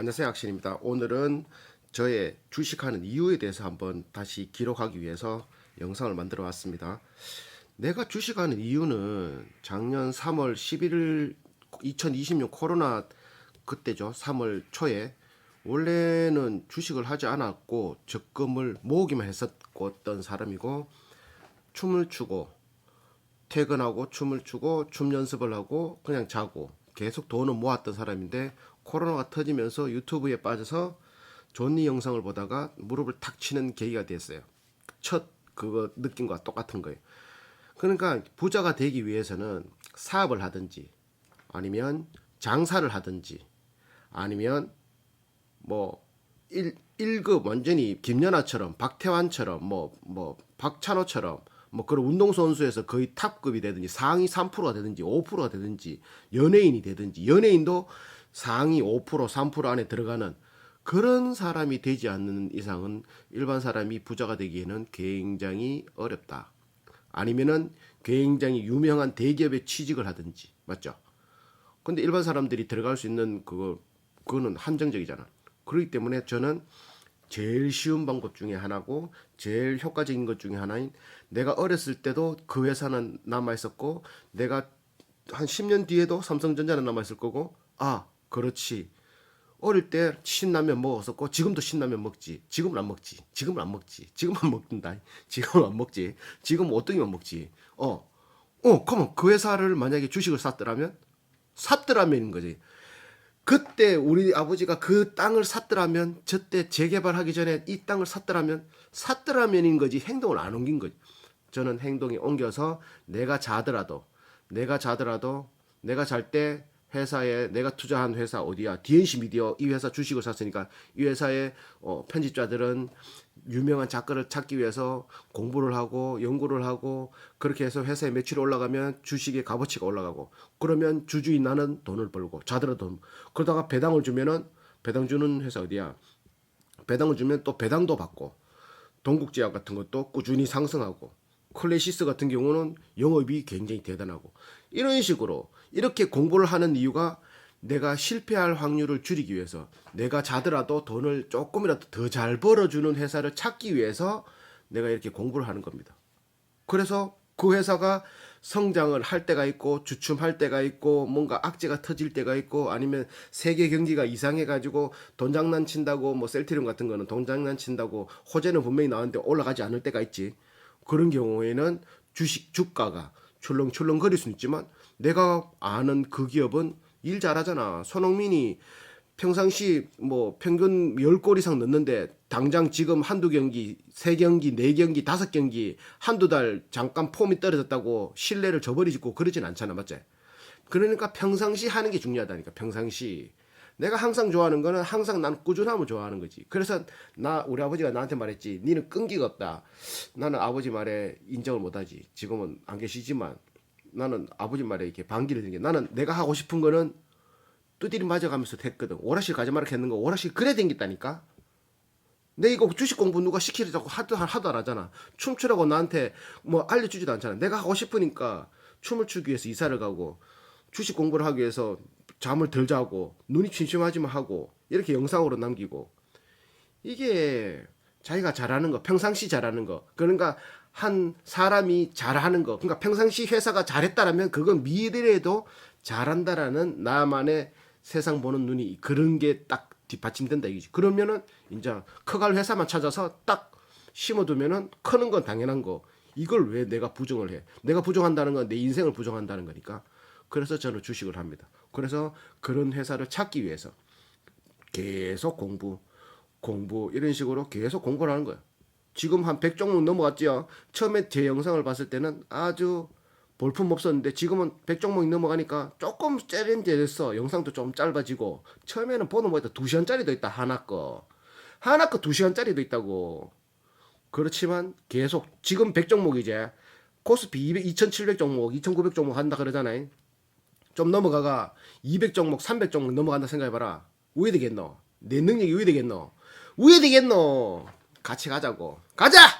안녕하세요 악신입니다. 오늘은 저의 주식하는 이유에 대해서 한번 다시 기록하기 위해서 영상을 만들어 왔습니다. 내가 주식하는 이유는 작년 3월 11일 2020년 코로나 그때죠. 3월 초에 원래는 주식을 하지 않았고 적금을 모으기만 했었던 사람이고 춤을 추고 퇴근하고 춤을 추고 춤 연습을 하고 그냥 자고 계속 돈을 모았던 사람인데 코로나가 터지면서 유튜브에 빠져서 존니 영상을 보다가 무릎을 탁 치는 계기가 됐어요. 첫 그거 느낌과 똑같은 거예요. 그러니까 부자가 되기 위해서는 사업을 하든지 아니면 장사를 하든지 아니면 뭐 1, 1급 완전히 김연아처럼 박태환처럼 뭐 뭐 박찬호처럼 뭐 그런 운동선수에서 거의 탑급이 되든지 상위 3%가 되든지 5%가 되든지 연예인이 되든지 연예인도 상위 5% 3% 안에 들어가는 그런 사람이 되지 않는 이상은 일반 사람이 부자가 되기에는 굉장히 어렵다. 아니면은 굉장히 유명한 대기업에 취직을 하든지 맞죠? 근데 일반 사람들이 들어갈 수 있는 그거 그거는 한정적이잖아. 그렇기 때문에 저는 제일 쉬운 방법 중에 하나고 제일 효과적인 것 중에 하나인 내가 어렸을 때도 그 회사는 남아 있었고 내가 한 10년 뒤에도 삼성전자는 남아 있을 거고 아 그렇지. 어릴 때 신라면 먹었었고 지금도 신라면 먹지. 지금은 안 먹지. 지금은 안 먹지. 지금은 안 먹는다. 지금은 안 먹지. 지금은 오뚜기만 먹지? 어어 그러면 그 회사를 만약에 주식을 샀더라면? 샀더라면인 거지 그때 우리 아버지가 그 땅을 샀더라면 저때 재개발하기 전에 이 땅을 샀더라면 샀더라면인 거지 행동을 안 옮긴 거지. 저는 행동이 옮겨서 내가 자더라도 내가 자더라도 내가 잘 때 회사에 내가 투자한 회사 어디야? DNC 미디어 이 회사 주식을 샀으니까 이 회사의 어, 편집자들은 유명한 작가를 찾기 위해서 공부를 하고 연구를 하고 그렇게 해서 회사의 매출이 올라가면 주식의 값어치가 올라가고 그러면 주주인 나는 돈을 벌고 자더라도 돈. 그러다가 배당을 주면은 배당 주는 회사 어디야? 배당을 주면 또 배당도 받고 동국제약 같은 것도 꾸준히 상승하고 클래시스 같은 경우는 영업이 굉장히 대단하고 이런 식으로 이렇게 공부를 하는 이유가 내가 실패할 확률을 줄이기 위해서 내가 자더라도 돈을 조금이라도 더 잘 벌어주는 회사를 찾기 위해서 내가 이렇게 공부를 하는 겁니다. 그래서 그 회사가 성장을 할 때가 있고 주춤할 때가 있고 뭔가 악재가 터질 때가 있고 아니면 세계 경기가 이상해 가지고 돈 장난 친다고 뭐 셀트리움 같은 거는 돈 장난 친다고 호재는 분명히 나왔는데 올라가지 않을 때가 있지. 그런 경우에는 주식 주가가 출렁출렁 거릴 수는 있지만 내가 아는 그 기업은 일 잘하잖아. 손흥민이 평상시 뭐 평균 10골 이상 넣는데 당장 지금 한두 경기, 세 경기, 네 경기, 다섯 경기 한두 달 잠깐 폼이 떨어졌다고 신뢰를 저버리고 그러진 않잖아. 맞지? 그러니까 평상시 하는 게 중요하다니까. 평상시. 내가 항상 좋아하는 거는 항상 난 꾸준함을 좋아하는 거지. 그래서 나 우리 아버지가 나한테 말했지. 니는 끈기가 없다. 나는 아버지 말에 인정을 못 하지. 지금은 안 계시지만 나는 아버지 말에 이렇게 반기를 드는 게 나는 내가 하고 싶은 거는 두드리 맞아가면서 됐거든. 오락실 가지 말라 했는 거 오락실 그래 댕겼다니까. 내 이거 주식 공부 누가 시키려고 하도 하도 안 하잖아. 춤추라고 나한테 뭐 알려주지도 않잖아. 내가 하고 싶으니까 춤을 추기 위해서 이사를 가고 주식 공부를 하기 위해서 잠을 덜 자고 눈이 침침하지만 하고 이렇게 영상으로 남기고 이게 자기가 잘하는 거 평상시 잘하는 거. 그러니까 한 사람이 잘하는 거. 그러니까 평상시 회사가 잘했다라면 그건 미래에도 잘한다라는 나만의 세상 보는 눈이 그런 게 딱 뒷받침된다 이거지. 그러면은 이제 커갈 회사만 찾아서 딱 심어두면은 크는 건 당연한 거. 이걸 왜 내가 부정을 해? 내가 부정한다는 건 내 인생을 부정한다는 거니까. 그래서 저는 주식을 합니다. 그래서 그런 회사를 찾기 위해서 계속 공부 공부 이런 식으로 계속 공부를 하는 거예요. 지금 한 100종목 넘어갔지요. 처음에 제 영상을 봤을 때는 아주 볼품 없었는데 지금은 100종목이 넘어가니까 조금 세련돼졌어. 영상도 좀 짧아지고 처음에는 보는 거에다 2시간짜리도 있다. 하나 거. 하나 거 2시간짜리도 있다고. 그렇지만 계속 지금 100종목 이제 코스피 200, 2700종목, 2900종목 한다 그러잖아요. 좀 넘어가가 200종목, 300종목 넘어간다 생각해봐라. 왜 되겠노? 내 능력이 왜 되겠노? 왜 되겠노? 같이 가자고. 가자!